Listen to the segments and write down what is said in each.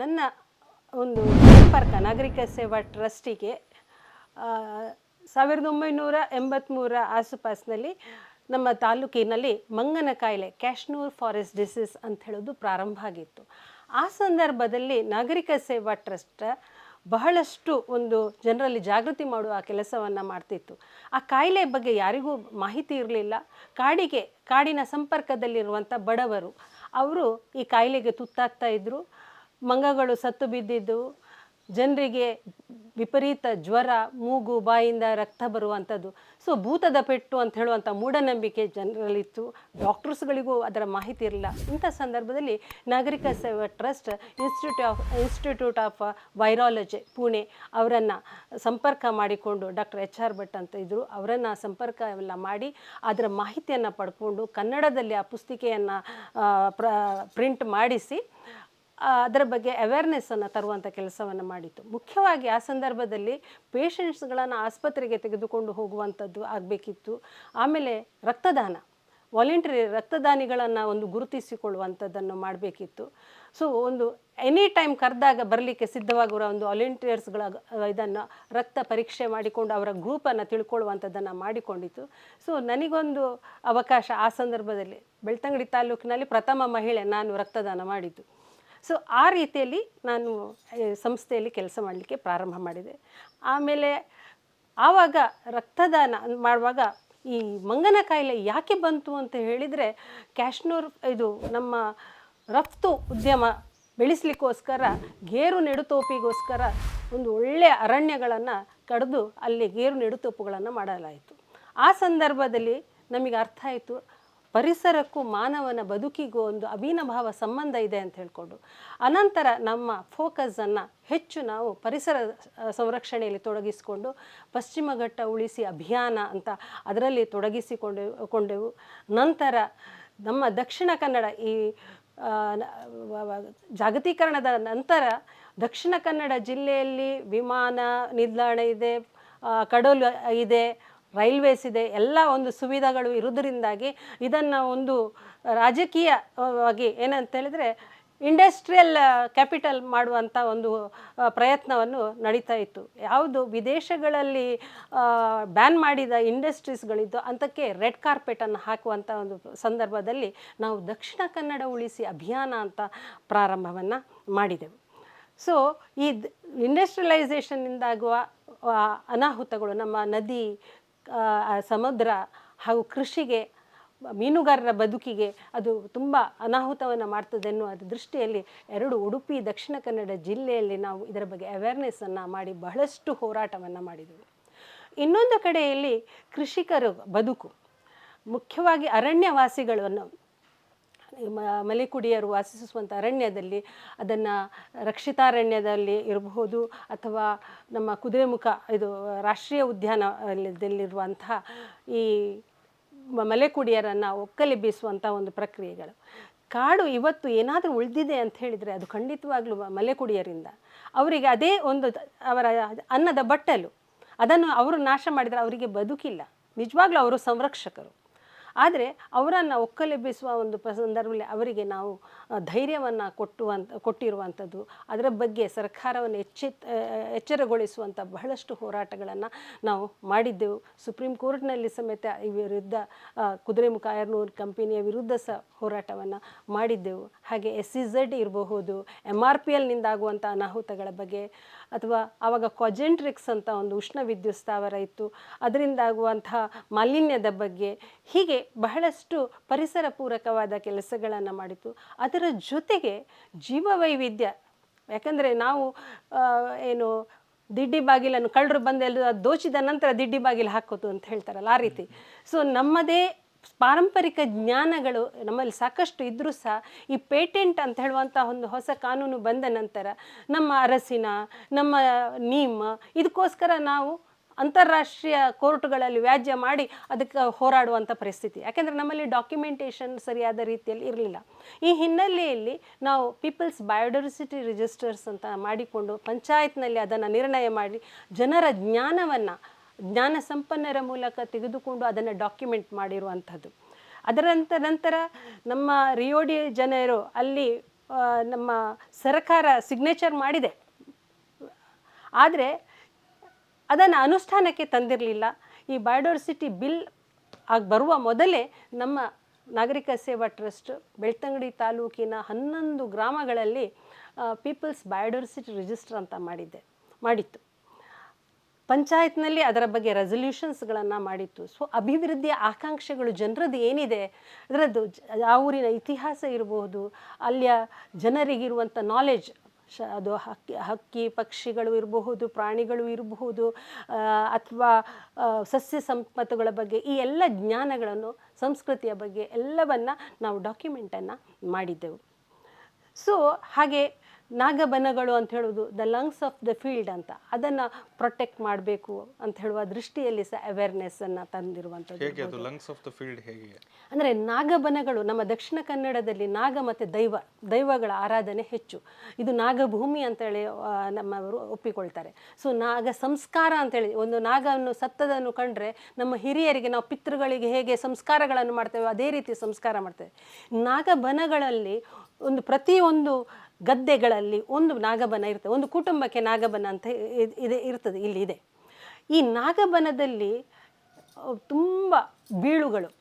ನನ್ನ ಒಂದು ಸಂಪರ್ಕ ನಾಗರಿಕ ಸೇವಾ ಟ್ರಸ್ಟಿಗೆ ಸಾವಿರದ ಒಂಬೈನೂರ ಎಂಬತ್ತ್ಮೂರ ಆಸುಪಾಸಿನಲ್ಲಿ ನಮ್ಮ ತಾಲೂಕಿನಲ್ಲಿ ಮಂಗನ ಕಾಯಿಲೆ, ಕ್ಯಾಶ್ನೂರ್ ಫಾರೆಸ್ಟ್ ಡಿಸೀಸ್ ಅಂತ ಹೇಳೋದು ಪ್ರಾರಂಭ ಆಗಿತ್ತು. ಆ ಸಂದರ್ಭದಲ್ಲಿ ನಾಗರಿಕ ಸೇವಾ ಟ್ರಸ್ಟ್ ಬಹಳಷ್ಟು ಒಂದು ಜನರಲ್ಲಿ ಜಾಗೃತಿ ಮಾಡುವ ಕೆಲಸವನ್ನು ಮಾಡ್ತಿತ್ತು. ಆ ಕಾಯಿಲೆ ಬಗ್ಗೆ ಯಾರಿಗೂ ಮಾಹಿತಿ ಇರಲಿಲ್ಲ. ಕಾಡಿಗೆ, ಕಾಡಿನ ಸಂಪರ್ಕದಲ್ಲಿರುವಂಥ ಬಡವರು, ಅವರು ಈ ಕಾಯಿಲೆಗೆ ತುತ್ತಾಗ್ತಾ ಇದ್ದರು ಮಂಗಗಳು ಸತ್ತು ಬಿದ್ದಿದ್ದು, ಜನರಿಗೆ ವಿಪರೀತ ಜ್ವರ, ಮೂಗು, ಬಾಯಿಂದ ರಕ್ತ ಬರುವಂಥದ್ದು. ಸೊ ಭೂತದ ಪೆಟ್ಟು ಅಂತ ಹೇಳುವಂಥ ಮೂಢನಂಬಿಕೆ ಜನರಲ್ಲಿತ್ತು. ಡಾಕ್ಟರ್ಸ್ಗಳಿಗೂ ಅದರ ಮಾಹಿತಿ ಇರಲಿಲ್ಲ. ಇಂಥ ಸಂದರ್ಭದಲ್ಲಿ Nagarika Seva trust institute of institute of virology Pune, ಅವರನ್ನು ಸಂಪರ್ಕ ಮಾಡಿಕೊಂಡು ಡಾಕ್ಟರ್ ಎಚ್ ಆರ್ ಭಟ್ ಅಂತ ಇದ್ದರು ಅವರನ್ನು ಸಂಪರ್ಕ ಎಲ್ಲ ಮಾಡಿ ಅದರ ಮಾಹಿತಿಯನ್ನು ಪಡ್ಕೊಂಡು ಕನ್ನಡದಲ್ಲಿ ಆ ಪುಸ್ತಿಕೆಯನ್ನು ಪ್ರ, ಪ್ರಿಂಟ್ ಮಾಡಿಸಿ ಅದರ ಬಗ್ಗೆ ಅವೇರ್ನೆಸ್ಸನ್ನು ತರುವಂಥ ಕೆಲಸವನ್ನು ಮಾಡಿತ್ತು ಮುಖ್ಯವಾಗಿ ಆ ಸಂದರ್ಭದಲ್ಲಿ ಪೇಷಂಟ್ಸ್ಗಳನ್ನು ಆಸ್ಪತ್ರೆಗೆ ತೆಗೆದುಕೊಂಡು ಹೋಗುವಂಥದ್ದು ಆಗಬೇಕಿತ್ತು. ಆಮೇಲೆ ರಕ್ತದಾನ ವಾಲಂಟರಿ ರಕ್ತದಾನಿಗಳನ್ನು ಒಂದು ಗುರುತಿಸಿಕೊಳ್ಳುವಂಥದ್ದನ್ನು ಮಾಡಬೇಕಿತ್ತು. ಸೊ ಒಂದು ಎನಿ ಟೈಮ್ ಕರೆದಾಗ ಬರಲಿಕ್ಕೆ ಸಿದ್ಧವಾಗಿರೋ ಒಂದು ವಾಲಂಟಿಯರ್ಸ್ಗಳ ಇದನ್ನು ರಕ್ತ ಪರೀಕ್ಷೆ ಮಾಡಿಕೊಂಡು ಅವರ ಗ್ರೂಪನ್ನು ತಿಳ್ಕೊಳ್ಳುವಂಥದ್ದನ್ನು ಮಾಡಿಕೊಂಡಿತ್ತು. ಸೊ ನನಗೊಂದು ಅವಕಾಶ ಆ ಸಂದರ್ಭದಲ್ಲಿ, ಬೆಳ್ತಂಗಡಿ ತಾಲೂಕಿನಲ್ಲಿ ಪ್ರಥಮ ಮಹಿಳೆ ನಾನು ರಕ್ತದಾನ ಮಾಡಿದ್ದು. ಸೊ ಆ ರೀತಿಯಲ್ಲಿ ನಾನು ಸಂಸ್ಥೆಯಲ್ಲಿ ಕೆಲಸ ಮಾಡಲಿಕ್ಕೆ ಪ್ರಾರಂಭ ಮಾಡಿದೆ. ಆಮೇಲೆ ಆವಾಗ ರಕ್ತದಾನ ಮಾಡುವಾಗ ಈ ಮಂಗನ ಕಾಯಿಲೆ ಯಾಕೆ ಬಂತು ಅಂತ ಹೇಳಿದರೆ, ಕ್ಯಾಶ್ನೂರ್ ಇದು ನಮ್ಮ ರಫ್ತು ಉದ್ಯಮ ಬೆಳೆಸಲಿಕ್ಕೋಸ್ಕರ, ಗೇರು ನೆಡುತೋಪಿಗೋಸ್ಕರ ಒಂದು ಒಳ್ಳೆಯ ಅರಣ್ಯಗಳನ್ನು ಕಡಿದು ಅಲ್ಲಿ ಗೇರು ನೆಡುತೋಪುಗಳನ್ನು ಮಾಡಲಾಯಿತು. ಆ ಸಂದರ್ಭದಲ್ಲಿ ನಮಗೆ ಅರ್ಥ ಆಯಿತು ಪರಿಸರಕ್ಕೂ ಮಾನವನ ಬದುಕಿಗೂ ಒಂದು ಅಭಿನಭಾವ ಸಂಬಂಧ ಇದೆ ಅಂತ ಹೇಳ್ಕೊಂಡು ಅನಂತರ ನಮ್ಮ ಫೋಕಸನ್ನು ಹೆಚ್ಚು ನಾವು ಪರಿಸರ ಸಂರಕ್ಷಣೆಯಲ್ಲಿ ತೊಡಗಿಸಿಕೊಂಡು ಪಶ್ಚಿಮ ಘಟ್ಟ ಉಳಿಸಿ ಅಭಿಯಾನ ಅಂತ ಅದರಲ್ಲಿ ತೊಡಗಿಸಿಕೊಂಡು, ಕೊಂಡೆವು. ನಂತರ ನಮ್ಮ ದಕ್ಷಿಣ ಕನ್ನಡ ಈ ಜಾಗತೀಕರಣದ ನಂತರ ದಕ್ಷಿಣ ಕನ್ನಡ ಜಿಲ್ಲೆಯಲ್ಲಿ ವಿಮಾನ ನಿಲ್ದಾಣ ಇದೆ ಕಡಲು ಇದೆ ರೈಲ್ವೇಸ್ ಇದೆ, ಎಲ್ಲ ಒಂದು ಸುವಿಧಗಳು ಇರೋದರಿಂದಾಗಿ ಇದನ್ನು ಒಂದು ರಾಜಕೀಯವಾಗಿ ಏನಂತ ಹೇಳಿದರೆ ಇಂಡಸ್ಟ್ರಿಯಲ್ ಕ್ಯಾಪಿಟಲ್ ಮಾಡುವಂಥ ಒಂದು ಪ್ರಯತ್ನವನ್ನು ನಡೀತಾ ಇತ್ತು. ಯಾವುದು? ವಿದೇಶಗಳಲ್ಲಿ ಬ್ಯಾನ್ ಮಾಡಿದ ಇಂಡಸ್ಟ್ರೀಸ್ಗಳಿದ್ದು ಅಂತಕ್ಕೆ ರೆಡ್ ಕಾರ್ಪೆಟನ್ನು ಹಾಕುವಂಥ ಒಂದು ಸಂದರ್ಭದಲ್ಲಿ ನಾವು ದಕ್ಷಿಣ ಕನ್ನಡ ಉಳಿಸಿ ಅಭಿಯಾನ ಅಂತ ಪ್ರಾರಂಭವನ್ನು ಮಾಡಿದೆವು. ಸೊ ಈ ಇಂಡಸ್ಟ್ರಿಯಲೈಸೇಷನ್ನಿಂದಾಗುವ ಅನಾಹುತಗಳು ನಮ್ಮ ನದಿ ಸಮುದ್ರ ಹಾಗೂ ಕೃಷಿಗೆ, ಮೀನುಗಾರರ ಬದುಕಿಗೆ ಅದು ತುಂಬ ಅನಾಹುತವನ್ನು ಮಾಡ್ತದೆ ಎನ್ನುವ ದೃಷ್ಟಿಯಲ್ಲಿ ಎರಡು ಉಡುಪಿ ದಕ್ಷಿಣ ಕನ್ನಡ ಜಿಲ್ಲೆಯಲ್ಲಿ ನಾವು ಇದರ ಬಗ್ಗೆ ಅವೇರ್ನೆಸ್ಸನ್ನು ಮಾಡಿ ಬಹಳಷ್ಟು ಹೋರಾಟವನ್ನು ಮಾಡಿದೆವು. ಇನ್ನೊಂದು ಕಡೆಯಲ್ಲಿ ಕೃಷಿಕರು ಬದುಕು, ಮುಖ್ಯವಾಗಿ ಅರಣ್ಯವಾಸಿಗಳನ್ನು ಮಲೆಕುಡಿಯರು ವಾಸಿಸುವಂಥ ಅರಣ್ಯದಲ್ಲಿ, ಅದನ್ನು ರಕ್ಷಿತಾರಣ್ಯದಲ್ಲಿ ಇರಬಹುದು ಅಥವಾ ನಮ್ಮ ಕುದುರೆಮುಖ ಇದು ರಾಷ್ಟ್ರೀಯ ಉದ್ಯಾನದಲ್ಲಿರುವಂತಹ ಈ ಮಲೆಕುಡಿಯರನ್ನು ಮಲೆಕುಡಿಯರನ್ನು ಒಕ್ಕಲೆಬ್ಬಿಸುವಂಥ ಒಂದು ಪ್ರಕ್ರಿಯೆಗಳು. ಕಾಡು ಇವತ್ತು ಏನಾದರೂ ಉಳಿದಿದೆ ಅಂತ ಹೇಳಿದರೆ ಅದು ಖಂಡಿತವಾಗ್ಲೂ ಮಲೆಕುಡಿಯರಿಂದ. ಅವರಿಗೆ ಅದೇ ಒಂದು ಅವರ ಅನ್ನದ ಬಟ್ಟಲು, ಅದನ್ನು ಅವರು ನಾಶ ಮಾಡಿದರೆ ಅವರಿಗೆ ಬದುಕಿಲ್ಲ. ನಿಜವಾಗ್ಲೂ ಅವರು ಸಂರಕ್ಷಕರು. ಆದರೆ ಅವರನ್ನು ಒಕ್ಕಲೆಬ್ಬಿಸುವ ಒಂದು ಸಂದರ್ಭದಲ್ಲಿ ಅವರಿಗೆ ನಾವು ಧೈರ್ಯವನ್ನು ಕೊಟ್ಟುವಂಥ ಕೊಟ್ಟಿರುವಂಥದ್ದು. ಅದರ ಬಗ್ಗೆ ಸರ್ಕಾರವನ್ನು ಎಚ್ಚೆತ್ ಎಚ್ಚರಗೊಳಿಸುವಂಥ ಬಹಳಷ್ಟು ಹೋರಾಟಗಳನ್ನು ನಾವು ಮಾಡಿದ್ದೆವು. ಸುಪ್ರೀಂ ಕೋರ್ಟ್ನಲ್ಲಿ ಸಮೇತ ಈ ವಿರುದ್ಧ ಕುದುರೆಮುಖ ಐರ್ನೂರು ಕಂಪನಿಯ ವಿರುದ್ಧ ಸಹ ಹೋರಾಟವನ್ನು ಮಾಡಿದ್ದೆವು. ಹಾಗೆ ಎಸ್ ಸಿ ಝೆಡ್ ಇರಬಹುದು ಎಂ ಆರ್ ಪಿ ಎಲ್ನಿಂದಾಗುವಂಥ ಅನಾಹುತಗಳ ಬಗ್ಗೆ, ಅಥವಾ ಆವಾಗ ಕ್ವಾಜೆಂಟ್ರಿಕ್ಸ್ ಅಂತ ಒಂದು ಉಷ್ಣ ವಿದ್ಯುತ್ ಸ್ಥಾವರ ಇತ್ತು, ಅದರಿಂದ ಆಗುವಂತಹ ಮಾಲಿನ್ಯದ ಬಗ್ಗೆ ಹೀಗೆ ಬಹಳಷ್ಟು ಪರಿಸರ ಪೂರಕವಾದ ಕೆಲಸಗಳನ್ನು ಮಾಡಿತು ಅದರ ಜೊತೆಗೆ ಜೀವ ವೈವಿಧ್ಯ ಯಾಕಂದರೆ ನಾವು ಏನು ದಿಡ್ಡಿ ಬಾಗಿಲನ್ನು ಕಳ್ಳರು ಬಂದೆಲ್ಲ ದೋಚಿದ ನಂತರ ದಿಡ್ಡಿ ಬಾಗಿಲು ಹಾಕೋದು ಅಂತ ಹೇಳ್ತಾರಲ್ಲ ಆ ರೀತಿ. ಸೊ ನಮ್ಮದೇ ಪಾರಂಪರಿಕ ಜ್ಞಾನಗಳು ನಮ್ಮಲ್ಲಿ ಸಾಕಷ್ಟು ಇದ್ದರೂ ಸಹ ಈ ಪೇಟೆಂಟ್ ಅಂತ ಹೇಳುವಂಥ ಒಂದು ಹೊಸ ಕಾನೂನು ಬಂದ ನಂತರ ನಮ್ಮ ಅರಸಿನ, ನಮ್ಮ ನೀಮ್, ಇದಕ್ಕೋಸ್ಕರ ನಾವು ಅಂತಾರಾಷ್ಟ್ರೀಯ ಕೋರ್ಟ್ಗಳಲ್ಲಿ ವ್ಯಾಜ್ಯ ಮಾಡಿ ಅದಕ್ಕೆ ಹೋರಾಡುವಂಥ ಪರಿಸ್ಥಿತಿ. ಯಾಕೆಂದರೆ ನಮ್ಮಲ್ಲಿ ಡಾಕ್ಯುಮೆಂಟೇಷನ್ ಸರಿಯಾದ ರೀತಿಯಲ್ಲಿ ಇರಲಿಲ್ಲ. ಈ ಹಿನ್ನೆಲೆಯಲ್ಲಿ ನಾವು ಪೀಪಲ್ಸ್ ಬಯೋಡೈವರ್ಸಿಟಿ ರಿಜಿಸ್ಟರ್ಸ್ ಅಂತ ಮಾಡಿಕೊಂಡು ಪಂಚಾಯತ್ನಲ್ಲಿ ಅದನ್ನು ನಿರ್ಣಯ ಮಾಡಿ ಜನರ ಜ್ಞಾನವನ್ನು, ಜ್ಞಾನ ಸಂಪನ್ನರ ಮೂಲಕ ತೆಗೆದುಕೊಂಡು ಅದನ್ನು ಡಾಕ್ಯುಮೆಂಟ್ ಮಾಡಿರುವಂಥದ್ದು. ಅದರಂತ ನಂತರ ನಮ್ಮ ರಿಯೋಡಿ ಜನರು ಅಲ್ಲಿ ನಮ್ಮ ಸರ್ಕಾರ ಸಿಗ್ನೇಚರ್ ಮಾಡಿದೆ. ಆದರೆ ಅದನ್ನು ಅನುಷ್ಠಾನಕ್ಕೆ ತಂದಿರಲಿಲ್ಲ. ಈ ಬಯೋಡೈವರ್ಸಿಟಿ ಬಿಲ್ ಆಗಿ ಬರುವ ಮೊದಲೇ ನಮ್ಮ ನಾಗರಿಕ ಸೇವಾ ಟ್ರಸ್ಟ್ ಬೆಳ್ತಂಗಡಿ ತಾಲೂಕಿನ ಹನ್ನೊಂದು ಗ್ರಾಮಗಳಲ್ಲಿ ಪೀಪಲ್ಸ್ ಬಯೋಡೈವರ್ಸಿಟಿ ರಿಜಿಸ್ಟರ್ ಅಂತ ಮಾಡಿದ್ದೆ, ಮಾಡಿತ್ತು. ಪಂಚಾಯತ್ನಲ್ಲಿ ಅದರ ಬಗ್ಗೆ ರೆಸೊಲ್ಯೂಷನ್ಸ್ಗಳನ್ನು ಮಾಡಿತ್ತು. ಸೊ ಅಭಿವೃದ್ಧಿಯ ಆಕಾಂಕ್ಷೆಗಳು ಜನರದ್ದು ಏನಿದೆ, ಅದರದ್ದು ಆ ಊರಿನ ಇತಿಹಾಸ ಇರಬಹುದು ಅಲ್ಲಿಯ ಜನರಿಗಿರುವಂಥ ನಾಲೆಜ್ ಶ ಅದು ಹಕ್ಕಿ ಹಕ್ಕಿ ಪಕ್ಷಿಗಳು ಇರಬಹುದು, ಪ್ರಾಣಿಗಳು ಇರಬಹುದು ಅಥವಾ ಸಸ್ಯ ಸಂಪತ್ತುಗಳ ಬಗ್ಗೆ ಈ ಎಲ್ಲ ಜ್ಞಾನಗಳನ್ನು ಸಂಸ್ಕೃತಿಯ ಬಗ್ಗೆ ಎಲ್ಲವನ್ನು ನಾವು ಡಾಕ್ಯುಮೆಂಟನ್ನು ಮಾಡಿದ್ದೆವು. ಸೊ ಹಾಗೆ ನಾಗಬನಗಳು ಅಂತ ಹೇಳೋದು the lungs of the field ಅಂತ. ಅದನ್ನು ಪ್ರೊಟೆಕ್ಟ್ ಮಾಡಬೇಕು ಅಂತ ಹೇಳುವ ದೃಷ್ಟಿಯಲ್ಲಿ ಸಹ ಅವೇರ್ನೆಸ್ಸನ್ನು ತಂದಿರುವಂಥದ್ದು ಲಂಗ್ಸ್ ಆಫ್ ದ ಫೀಲ್ಡ್ ಹೇಗೆ? ಅಂದರೆ ನಾಗಬನಗಳು ನಮ್ಮ ದಕ್ಷಿಣ ಕನ್ನಡದಲ್ಲಿ ನಾಗ ಮತ್ತು ದೈವ ದೈವಗಳ ಆರಾಧನೆ ಹೆಚ್ಚು. ಇದು ನಾಗಭೂಮಿ ಅಂತೇಳಿ ನಮ್ಮವರು ಒಪ್ಪಿಕೊಳ್ತಾರೆ. ಸೊ ನಾಗ ಸಂಸ್ಕಾರ ಅಂತೇಳಿ ಒಂದು ನಾಗವನ್ನು ಸತ್ತದನ್ನು ಕಂಡ್ರೆ ನಮ್ಮ ಹಿರಿಯರಿಗೆ ನಾವು ಪಿತೃಗಳಿಗೆ ಹೇಗೆ ಸಂಸ್ಕಾರಗಳನ್ನು ಮಾಡ್ತೇವೆ ಅದೇ ರೀತಿ ಸಂಸ್ಕಾರ ಮಾಡ್ತೇವೆ. ನಾಗಬನಗಳಲ್ಲಿ ಒಂದು ಪ್ರತಿಯೊಂದು ಗದ್ದೆಗಳಲ್ಲಿ ಒಂದು ನಾಗಬನ ಇರ್ತದೆ ಒಂದು ಕುಟುಂಬಕ್ಕೆ ನಾಗಬನ ಅಂತ ಇದೆ, ಇರ್ತದೆ, ಇಲ್ಲಿ ಇದೆ. ಈ ನಾಗಬನದಲ್ಲಿ ತುಂಬ ಬೀಳುಗಳು,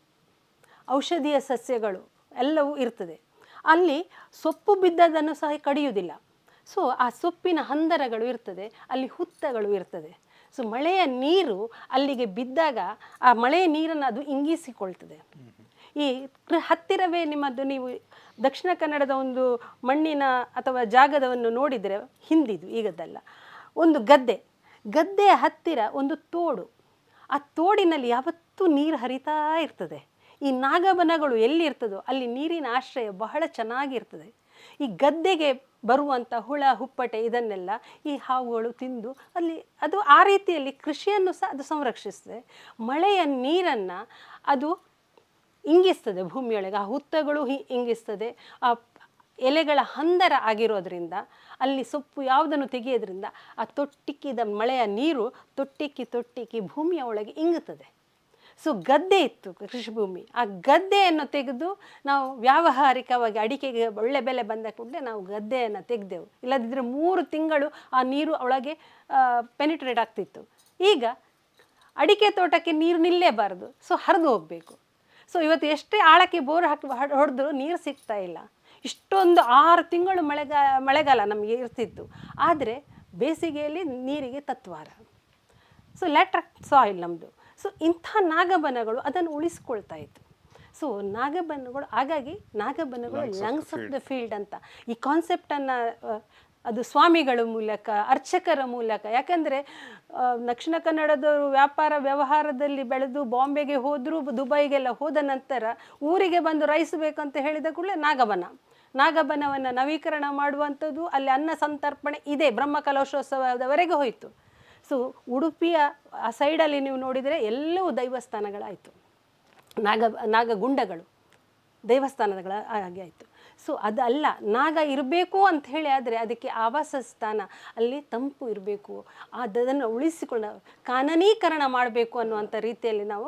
ಔಷಧೀಯ ಸಸ್ಯಗಳು ಎಲ್ಲವೂ ಇರ್ತದೆ. ಅಲ್ಲಿ ಸೊಪ್ಪು ಬಿದ್ದದನ್ನು ಸಹ ಕಡಿಯುವುದಿಲ್ಲ. ಸೊ, ಆ ಸೊಪ್ಪಿನ ಹಂದರಗಳು ಇರ್ತದೆ, ಅಲ್ಲಿ ಹುತ್ತಗಳು ಇರ್ತದೆ. ಸೊ, ಮಳೆಯ ನೀರು ಅಲ್ಲಿಗೆ ಬಿದ್ದಾಗ ಆ ಮಳೆಯ ನೀರನ್ನು ಅದು ಇಂಗಿಸಿಕೊಳ್ತದೆ. ಈ ಹತ್ತಿರವೇ ನಿಮ್ಮದು ನೀವು ದಕ್ಷಿಣ ಕನ್ನಡದ ಒಂದು ಮಣ್ಣಿನ ಅಥವಾ ಜಾಗದವನ್ನು ನೋಡಿದರೆ ಹಿಂದಿದು ಈಗದ್ದಲ್ಲ. ಒಂದು ಗದ್ದೆ. ಗದ್ದೆಯ ಹತ್ತಿರ ಒಂದು ತೋಡು. ಆ ತೋಡಿನಲ್ಲಿ ಯಾವತ್ತೂ ನೀರು ಹರಿತಾ ಇರ್ತದೆ. ಈ ನಾಗಬನಗಳು ಎಲ್ಲಿರ್ತದೋ ಅಲ್ಲಿ ನೀರಿನ ಆಶ್ರಯ ಬಹಳ ಚೆನ್ನಾಗಿರ್ತದೆ. ಈ ಗದ್ದೆಗೆ ಬರುವಂಥ ಹುಳ, ಹುಪ್ಪಟೆ ಇದನ್ನೆಲ್ಲ ಈ ಹಾವುಗಳು ತಿಂದು ಅಲ್ಲಿ ಅದು ಆ ರೀತಿಯಲ್ಲಿ ಕೃಷಿಯನ್ನು ಸಹ ಅದು ಸಂರಕ್ಷಿಸ್ತದೆ. ಮಳೆಯ ನೀರನ್ನು ಅದು ಇಂಗಿಸ್ತದೆ ಭೂಮಿಯೊಳಗೆ, ಆ ಹುತ್ತಗಳು ಹಿ, ಇಂಗಿಸ್ತದೆ. ಆ ಎಲೆಗಳ ಹಂದರ ಆಗಿರೋದ್ರಿಂದ, ಅಲ್ಲಿ ಸೊಪ್ಪು ಯಾವುದನ್ನು ತೆಗೆಯೋದ್ರಿಂದ, ಆ ತೊಟ್ಟಿಕ್ಕಿದ ಮಳೆಯ ನೀರು ತೊಟ್ಟಿಕ್ಕಿ ತೊಟ್ಟಿಕ್ಕಿ ಭೂಮಿಯ ಒಳಗೆ ಇಂಗುತ್ತದೆ. ಸೊ ಗದ್ದೆ ಇತ್ತು ಕೃಷಿ ಭೂಮಿ. ಆ ಗದ್ದೆಯನ್ನು ತೆಗೆದು ನಾವು ವ್ಯಾವಹಾರಿಕವಾಗಿ ಅಡಿಕೆಗೆ ಒಳ್ಳೆ ಬೆಲೆ ಬಂದ ಕೂಡಲೇ ನಾವು ಗದ್ದೆಯನ್ನು ತೆಗೆದೆವು. ಇಲ್ಲದಿದ್ದರೆ ಮೂರು ತಿಂಗಳು ಆ ನೀರು ಒಳಗೆ ಪೆನಿಟ್ರೇಟ್ ಆಗ್ತಿತ್ತು. ಈಗ ಅಡಿಕೆ ತೋಟಕ್ಕೆ ನೀರು ನಿಲ್ಲೇಬಾರದು ಸೊ ಹರಿದು ಹೋಗಬೇಕು. ಸೊ ಇವತ್ತು ಎಷ್ಟೇ ಆಳಕ್ಕೆ ಬೋರ್ ಹಾಕಿ ಹೊಡೆದ್ರು ನೀರು ಸಿಗ್ತಾ ಇಲ್ಲ. ಇಷ್ಟೊಂದು ಆರು ತಿಂಗಳು ಮಳೆಗಾಲ ಮಳೆಗಾಲ ನಮಗೆ ಇರ್ತಿತ್ತು. ಆದರೆ ಬೇಸಿಗೆಯಲ್ಲಿ ನೀರಿಗೆ ತತ್ವಾರ. ಸೊ ಲ್ಯಾಟ್ರಕ್ ಸಾಯಿಲ್ ನಮ್ಮದು ಸೊ ಇಂಥ ನಾಗಬನಗಳು ಅದನ್ನು ಉಳಿಸ್ಕೊಳ್ತಾ ಇತ್ತು. ಸೊ ನಾಗಬನಗಳು ಹಾಗಾಗಿ ನಾಗಬನಗಳು ಲಂಗ್ಸ್ ಆಫ್ ದ ಫೀಲ್ಡ್ ಅಂತ. ಈ ಕಾನ್ಸೆಪ್ಟನ್ನು ಅದು ಸ್ವಾಮಿಗಳ ಮೂಲಕ, ಅರ್ಚಕರ ಮೂಲಕ. ಯಾಕಂದರೆ ದಕ್ಷಿಣ ಕನ್ನಡದವರು ವ್ಯಾಪಾರ ವ್ಯವಹಾರದಲ್ಲಿ ಬೆಳೆದು ಬಾಂಬೆಗೆ ಹೋದರೂ ದುಬೈಗೆಲ್ಲ ಹೋದ ನಂತರ ಊರಿಗೆ ಬಂದು ರೈಸ್ ಬೇಕಂತ ಹೇಳಿದ ಕೂಡಲೇ ನಾಗಬನ. ನಾಗಬನವನ್ನು ನವೀಕರಣ ಮಾಡುವಂಥದ್ದು ಅಲ್ಲಿ ಅನ್ನ ಸಂತರ್ಪಣೆ ಇದೆ. ಬ್ರಹ್ಮ ಕಲಶೋತ್ಸವದವರೆಗೆ ಹೋಯಿತು. ಸೊ ಉಡುಪಿಯ, ಆ ಸೈಡಲ್ಲಿ ನೀವು ನೋಡಿದರೆ ಎಲ್ಲವೂ ದೈವಸ್ಥಾನಗಳಾಯಿತು. ನಾಗ, ನಾಗಗುಂಡಗಳು ದೇವಸ್ಥಾನಗಳ ಹಾಗೆ ಆಯಿತು. ಸೊ ಅದಲ್ಲ ನಾಗ ಇರಬೇಕು ಅಂತ ಹೇಳಿ ಆದರೆ ಅದಕ್ಕೆ ಆವಾಸ ಸ್ಥಾನ ಅಲ್ಲಿ ತಂಪು ಇರಬೇಕು. ಅದನ್ನು ಉಳಿಸಿಕೊಂಡು ಕಾನನೀಕರಣ ಮಾಡಬೇಕು ಅನ್ನುವಂಥ ರೀತಿಯಲ್ಲಿ ನಾವು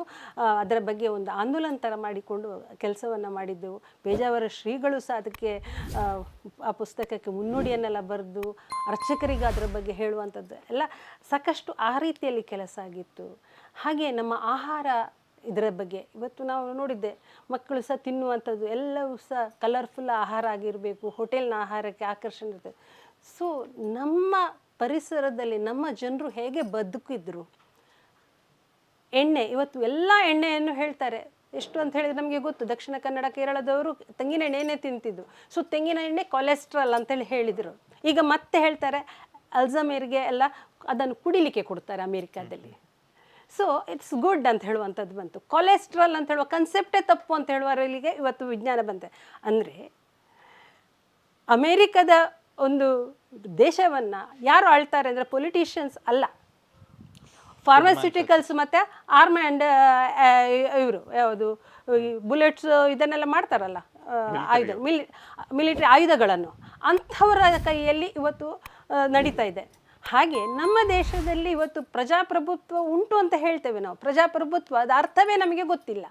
ಅದರ ಬಗ್ಗೆ ಒಂದು ಆಂದೋಲನ ಥರ ಮಾಡಿಕೊಂಡು ಕೆಲಸವನ್ನು ಮಾಡಿದ್ದೆವು. ಪೇಜಾವರ ಶ್ರೀಗಳು ಸಹ ಅದಕ್ಕೆ ಆ, ಪುಸ್ತಕಕ್ಕೆ ಮುನ್ನುಡಿಯನ್ನೆಲ್ಲ ಬರೆದು ಅರ್ಚಕರಿಗೆ ಅದರ ಬಗ್ಗೆ ಹೇಳುವಂಥದ್ದು. ಎಲ್ಲ ಸಾಕಷ್ಟು ಆ ರೀತಿಯಲ್ಲಿ ಕೆಲಸ ಆಗಿತ್ತು. ಹಾಗೆ ನಮ್ಮ ಆಹಾರ ಇದರ ಬಗ್ಗೆ. ಇವತ್ತು ನಾವು ನೋಡಿದ್ದೆ, ಮಕ್ಕಳು ಸಹ ತಿನ್ನುವಂಥದ್ದು ಎಲ್ಲವೂ ಸಹ ಕಲರ್ಫುಲ್ ಆಹಾರ ಆಗಿರಬೇಕು, ಹೋಟೆಲ್ನ ಆಹಾರಕ್ಕೆ ಆಕರ್ಷಣೆ ಇರ್ತದೆ ಸೊ ನಮ್ಮ ಪರಿಸರದಲ್ಲಿ ನಮ್ಮ ಜನರು ಹೇಗೆ ಬದುಕಿದ್ರು? ಎಣ್ಣೆ, ಇವತ್ತು ಎಲ್ಲ ಎಣ್ಣೆಯನ್ನು ಹೇಳ್ತಾರೆ. ಎಷ್ಟು ಅಂತ ಹೇಳಿದ್ರೆ ನಮಗೆ ಗೊತ್ತು. ದಕ್ಷಿಣ ಕನ್ನಡ ಕೇರಳದವರು ತೆಂಗಿನ ಎಣ್ಣೆನೇ ತಿಂತಿದ್ದು ಸೊ ತೆಂಗಿನ ಎಣ್ಣೆ ಕೊಲೆಸ್ಟ್ರಾಲ್ ಅಂತೇಳಿ ಹೇಳಿದರು. ಈಗ ಮತ್ತೆ ಹೇಳ್ತಾರೆ ಅಲ್ಝಮೇರ್ಗೆ ಎಲ್ಲ ಅದನ್ನು ಕುಡಿಲಿಕ್ಕೆ ಕೊಡ್ತಾರೆ ಅಮೇರಿಕಾದಲ್ಲಿ. ಸೊ ಇಟ್ಸ್ ಗುಡ್ ಅಂತ ಹೇಳುವಂಥದ್ದು ಬಂತು. ಕೊಲೆಸ್ಟ್ರಾಲ್ ಅಂತ ಹೇಳುವ ಕನ್ಸೆಪ್ಟೇ ತಪ್ಪು ಅಂತ ಹೇಳುವವರಿಗೆ ಇವತ್ತು ವಿಜ್ಞಾನ ಬಂತೆ. ಅಂದರೆ ಅಮೇರಿಕದ ಒಂದು ದೇಶವನ್ನು ಯಾರು ಆಳ್ತಾರೆ ಅಂದರೆ ಪೊಲಿಟಿಷಿಯನ್ಸ್ ಅಲ್ಲ. ಫಾರ್ಮಾಸ್ಯೂಟಿಕಲ್ಸ್ ಮತ್ತು ಆರ್ಮ್ ಆ್ಯಂಡ್ ಇವರು ಯಾವುದು ಬುಲೆಟ್ಸ್ ಇದನ್ನೆಲ್ಲ ಮಾಡ್ತಾರಲ್ಲ ಆಯುಧ ಮಿಲಿ ಮಿಲಿಟರಿ ಆಯುಧಗಳನ್ನು. ಅಂಥವರ ಕೈಯಲ್ಲಿ ಇವತ್ತು ನಡೀತಾ ಇದೆ. ಹಾಗೆ ನಮ್ಮ ದೇಶದಲ್ಲಿ ಇವತ್ತು ಪ್ರಜಾಪ್ರಭುತ್ವ ಉಂಟು ಅಂತ ಹೇಳ್ತೇವೆ ನಾವು. ಪ್ರಜಾಪ್ರಭುತ್ವ ಅದ ಅರ್ಥವೇ ನಮಗೆ ಗೊತ್ತಿಲ್ಲ.